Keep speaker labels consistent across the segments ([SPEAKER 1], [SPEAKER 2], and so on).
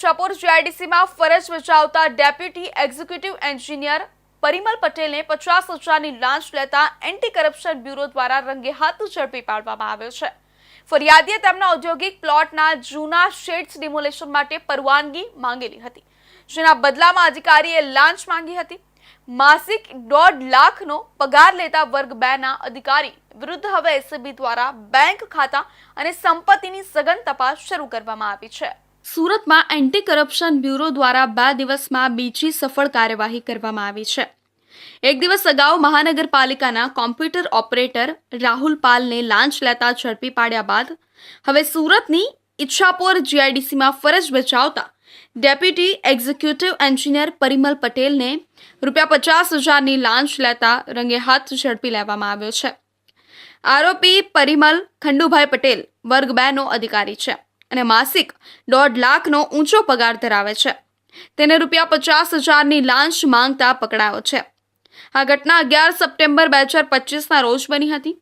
[SPEAKER 1] શપોર જીઆઈડીસીમાં ફરજ બજાવતા deputy executive engineer Parimal પટેલને પચાસ હજારની લાંચ લેતા એન્ટી કરપ્શન બ્યુરો દ્વારા રંગે હાથ ઝડપી પાડવામાં આવ્યો છે. ફરિયાદીએ તેમના ઔદ્યોગિક પ્લોટના જૂના શેડ્સ ડિમોલેશન માટે પરવાનગી માંગેલી હતી. જેના બદલામાં અધિકારીએ લાંચ માંગી હતી. માસિક દોઢ લાખનો પગાર લેતા વર્ગ બે ના અધિકારી વિરુદ્ધ હવે એસીબી દ્વારા બેંક ખાતા અને સંપત્તિની સઘન તપાસ શરૂ કરવામાં આવી છે. સુરતમાં એન્ટી કરપ્શન બ્યુરો દ્વારા બે દિવસમાં બીજી સફળ કાર્યવાહી કરવામાં આવી છે. એક દિવસ અગાઉ મહાનગરપાલિકાના કોમ્પ્યુટર ઓપરેટર રાહુલ પાલને લાંચ લેતા ઝડપી પાડ્યા બાદ હવે સુરતની ઈચ્છાપોર જીઆઈડીસીમાં ફરજ બજાવતા ડેપ્યુટી એક્ઝિક્યુટિવ એન્જિનિયર પરિમલ પટેલને રૂપિયા પચાસ હજારની લાંચ લેતા રંગે હાથ ઝડપી લેવામાં આવ્યો છે. આરોપી પરિમલ ખંડુભાઈ પટેલ, વર્ગ બેનો અધિકારી છે. અને માસિક દોઢ લાખનો ઊંચો પગાર ધરાવે છે. તેને રૂપિયા પચાસ હજારની લાંચ માંગતા પકડાયો છે. આ ઘટના અગિયાર સપ્ટેમ્બર બે હજાર પચીસના રોજ બની હતી.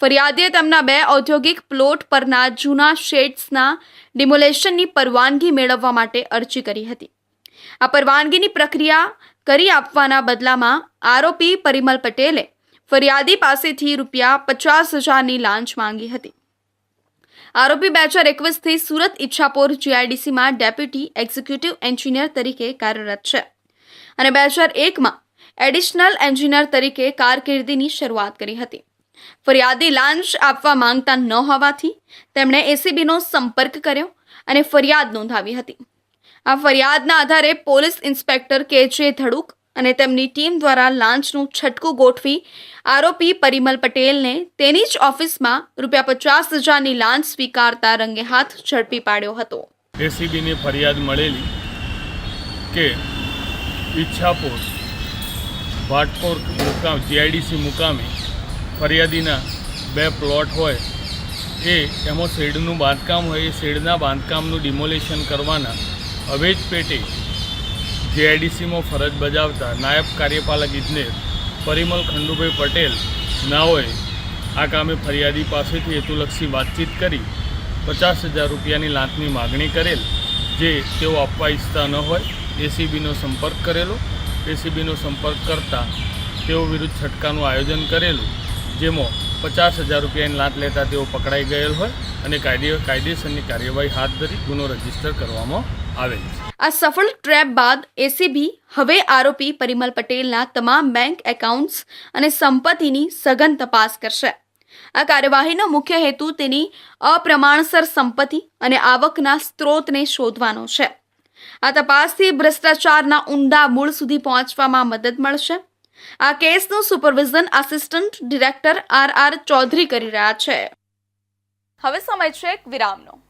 [SPEAKER 1] ફરિયાદીએ તેમના બે ઔદ્યોગિક પ્લોટ પરના જૂના શેડ્સના ડિમોલેશનની પરવાનગી મેળવવા માટે અરજી કરી હતી. આ પરવાનગીની પ્રક્રિયા કરી આપવાના બદલામાં આરોપી પરિમલ પટેલે ફરિયાદી પાસેથી રૂપિયા પચાસ હજારની લાંચ માંગી હતી. આરોપી બે હજાર એકવીસથી સુરત ઈચ્છાપોર જીઆઈડીસીમાં ડેપ્યુટી એક્ઝિક્યુટિવ એન્જિનિયર તરીકે કાર્યરત છે. અને બે હજાર એકમાં એડિશનલ એન્જિનિયર તરીકે કારકિર્દીની શરૂઆત કરી હતી. ફરિયાદી લાંચ આપવા માંગતા ન હોવાથી તેમણે એસીબીનો સંપર્ક કર્યો અને ફરિયાદ નોંધાવી હતી. આ ફરિયાદના આધારે પોલીસ ઇન્સ્પેક્ટર કે જે ધડુક અને તેમની ટીમ દ્વારા લાંચનું છટકું ગોઠવી આરોપી પરિમલ પટેલને તેની જ ઓફિસમાં રૂપિયા પચાસ હજારની લાંચ સ્વીકારતા રંગે હાથ ઝડપી પાડ્યો હતો.
[SPEAKER 2] એસીબીની ફરિયાદ મળેલી કે ઈચ્છાપોર ભાટપોર મુકામ, જીઆઈડીસી મુકામે ફરિયાદીના બે પ્લોટ હોય, એ એમાં શેડનું બાંધકામ હોય, એ શેડના બાંધકામનું ડિમોલેશન કરવાના અવેજ પેટે જીઆઈડીસીમાં ફરજ બજાવતા નાયબ કાર્યપાલક ઇજનેર પરિમલ ખંડુભાઈ પટેલ નાઓએ આ કામે ફરિયાદી પાસેથી હેતુલક્ષી વાતચીત કરી પચાસ હજાર રૂપિયાની લાંચની માગણી કરેલ, જે તેઓ આપવા ઈચ્છતા ન હોય, એસીબીનો સંપર્ક કરેલો. એસીબીનો સંપર્ક કરતાં તેઓ વિરુદ્ધ છટકાનું આયોજન કરેલું, જેમાં પચાસ હજાર રૂપિયાની લાંચ લેતા તેઓ પકડાઈ ગયેલ હોય અને કાયદે કાયદેસરની કાર્યવાહી હાથ ધરી ગુનો રજિસ્ટર કરવામાં આવેલ છે
[SPEAKER 1] આ સફળ ટ્રેપ બાદ એસીબી હવે આરોપી પરિમલ પટેલના તમામ બેંક એકાઉન્ટ્સ અને સંપત્તિની સઘન તપાસ કરશે. આ કાર્યવાહીનો મુખ્ય હેતુ તેની અપ્રમાણસર સંપત્તિ અને આવકના સ્ત્રોતને શોધવાનો છે. આ તપાસથી ભ્રષ્ટાચારના ઊંડા મૂળ સુધી પહોંચવામાં મદદ મળશે. આ કેસનું supervision assistant director R R Chaudhary કરી રહ્યા છે. હવે સમય છે એક વિરામનો.